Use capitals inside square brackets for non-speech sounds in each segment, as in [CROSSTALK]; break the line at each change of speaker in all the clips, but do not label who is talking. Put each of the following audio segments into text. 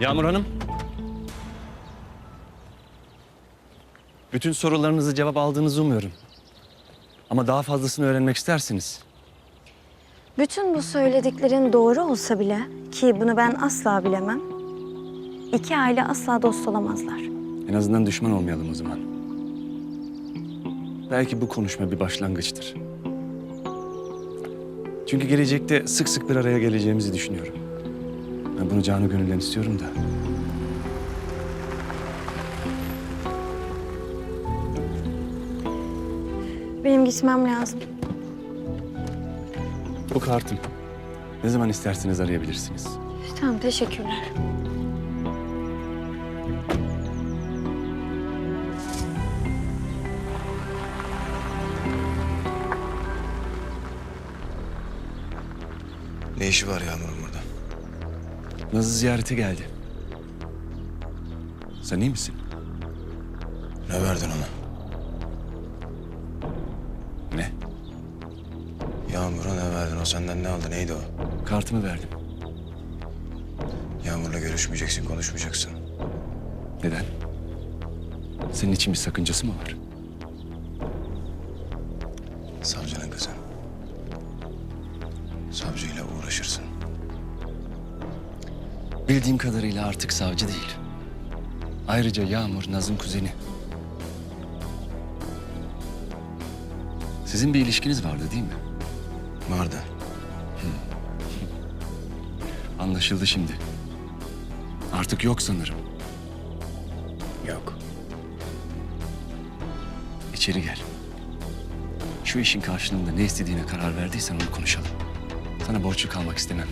Yağmur Hanım. Bütün sorularınızı cevap aldığınızı umuyorum. Ama daha fazlasını öğrenmek istersiniz.
Bütün bu söylediklerin doğru olsa bile ki bunu ben asla bilemem. iki aile asla dost olamazlar.
En azından düşman olmayalım o zaman. Belki bu konuşma bir başlangıçtır. Çünkü gelecekte sık sık bir araya geleceğimizi düşünüyorum. Bunu canı gönülden istiyorum da.
Benim gitmem lazım.
Bu kartım. Ne zaman isterseniz arayabilirsiniz.
Tamam teşekkürler.
Ne işi var Yağmur'un
Nazlı ziyarete geldi. Sen iyi misin?
Ne verdin ona?
Ne?
Yağmur'a ne verdin? O senden ne aldı? Neydi o?
Kartımı verdim.
Yağmur'la görüşmeyeceksin, konuşmayacaksın.
Neden? Senin için bir sakıncası mı var? Bildiğim kadarıyla artık savcı değil. Ayrıca Yağmur Naz'ın kuzeni. Sizin bir ilişkiniz vardı değil mi?
Vardı. [LAUGHS]
Anlaşıldı şimdi. Artık yok sanırım.
Yok.
İçeri gel. Şu işin karşılığında ne istediğine karar verdiysen onu konuşalım. Sana borçlu kalmak istemem.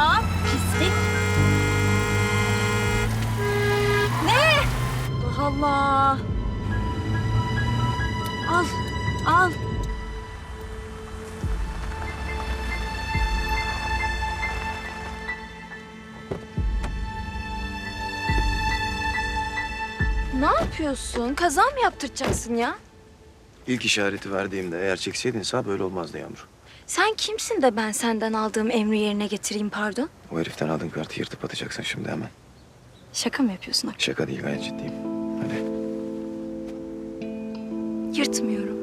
Ya pislik? Ne? Allah Allah. Al, al. Ne yapıyorsun? Kaza mı yaptıracaksın ya?
İlk işareti verdiğimde eğer çekseydin sağ böyle olmazdı Yağmur.
Sen kimsin de ben senden aldığım emri yerine getireyim pardon?
O heriften aldığın kartı yırtıp atacaksın şimdi hemen.
Şaka mı yapıyorsun Akif?
Şaka değil gayet ciddiyim. Hadi.
Yırtmıyorum.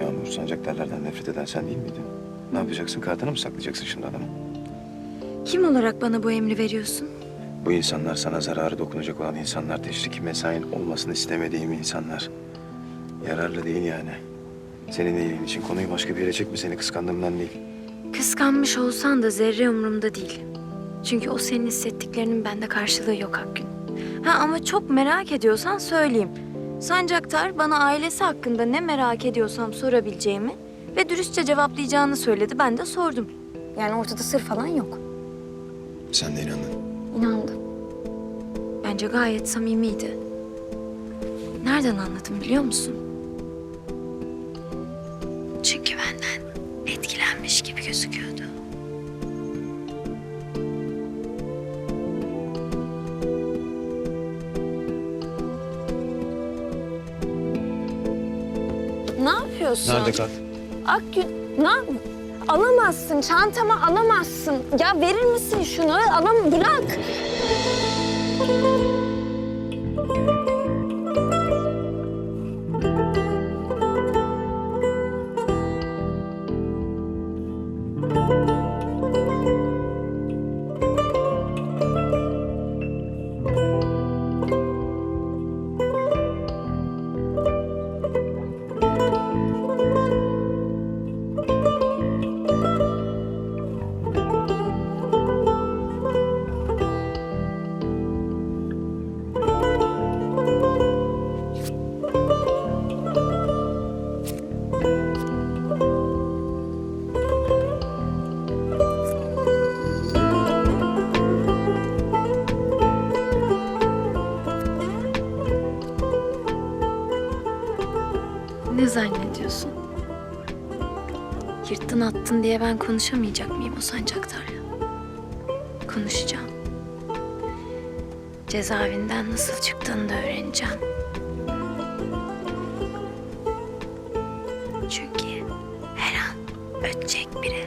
Yağmur sancaktarlardan nefret eden sen değil miydin? Ne yapacaksın? Kartını mı saklayacaksın şimdi adamı?
Kim olarak bana bu emri veriyorsun?
Bu insanlar sana zararı dokunacak olan insanlar. Teşriki mesain olmasını istemediğim insanlar. Yararlı değil yani. Senin iyiliğin için konuyu başka bir yere çekme seni kıskandığımdan değil.
Kıskanmış olsan da zerre umurumda değil. Çünkü o senin hissettiklerinin bende karşılığı yok Akgün. Ha ama çok merak ediyorsan söyleyeyim. Sancaktar bana ailesi hakkında ne merak ediyorsam sorabileceğimi ve dürüstçe cevaplayacağını söyledi. Ben de sordum. Yani ortada sır falan yok.
Sen de inandın.
İnandım. Bence gayet samimiydi. Nereden anladım biliyor musun? Çünkü benden etkilenmiş gibi gözüküyordu. Ne yapıyorsun?
kart?
Akgün, ne yap- Alamazsın, çantama alamazsın. Ya verir misin şunu? Alam, bırak. Zannediyorsun? Yırttın attın diye ben konuşamayacak mıyım o sancaktarla? Konuşacağım. Cezaevinden nasıl çıktığını da öğreneceğim. Çünkü her an ötecek biri.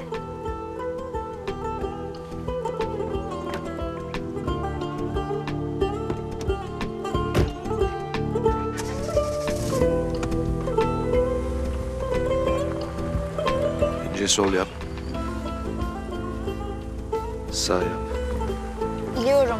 Önce sol yap. Sağ yap.
Biliyorum.